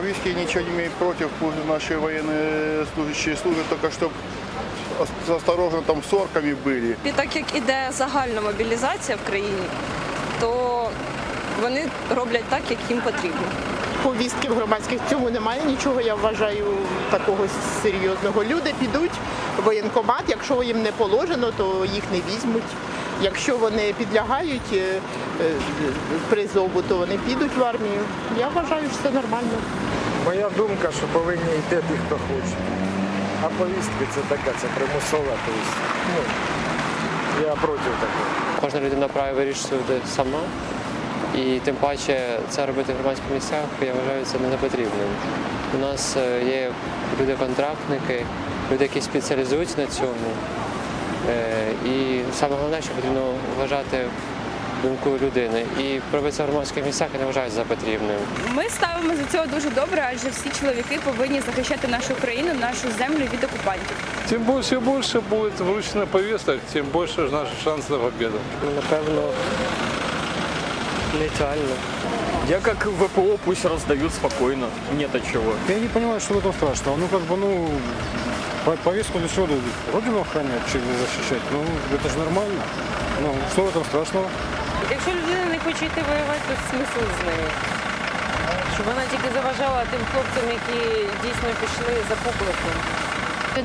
близкие ничего не имеют против, пусть наши военные служащие служат, только чтобы осторожно там с орками были. І так як іде загальна мобілізація в країні, то вони роблять так, як їм потрібно. повістки в громадських в цьому немає нічого, я вважаю, такого серйозного. Люди підуть в воєнкомат, якщо їм не положено, то їх не візьмуть. Якщо вони підлягають е, е, призову, то вони підуть в армію. Я вважаю, що це нормально. Моя думка, що повинні йти ті, хто хоче. А повістки це таке, це примусове. Тобто, ну, я проти такого. Кожна людина вправі вирішувати сама. І тим паче це робити в громадських місцях, я вважаю це не потрібним. У нас е, є люди-контрактники, люди, які спеціалізуються на цьому. Е, І саме головне, що потрібно вважати думку людини. І робити це в громадських місцях я не вважаю за потрібним. Ми ставимо за цього дуже добре, адже всі чоловіки повинні захищати нашу країну, нашу землю від окупантів. Тем больше и больше будет вручено повесток, тем больше наш шанс на победу. Напевно, нейтрально. Я как ВПО пусть раздают спокойно, нет чего. Я не понимаю, что в этом страшного. Ну, как бы, ну, повестку для чего? Родину охранять, чи защищать? Ну, это же нормально. Ну, что в этом страшного? Якщо людина не хоче йти воювати, то смисл з нею. Щоб вона тільки заважала тим хлопцям, які дійсно пішли за покликом.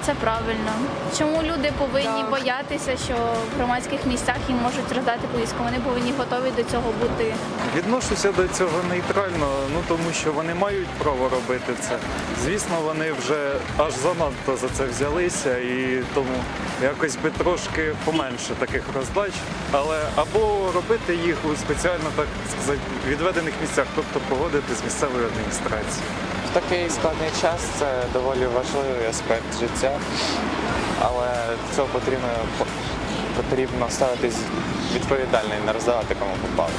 Це правильно. Чому люди повинні боятися, що в громадських місцях їм можуть роздати повістку? Вони повинні готові до цього бути. Відношуся до цього нейтрально, ну тому що вони мають право робити це. Звісно, вони вже аж занадто за це взялися, і тому якось би трошки поменше таких роздач, але або робити їх у спеціально так сказати відведених місцях, тобто погодити з місцевою адміністрацією. Такий складний час це доволі важливий аспект життя, але до цього потрібно, потрібно ставитись відповідально і не роздавати кому попало.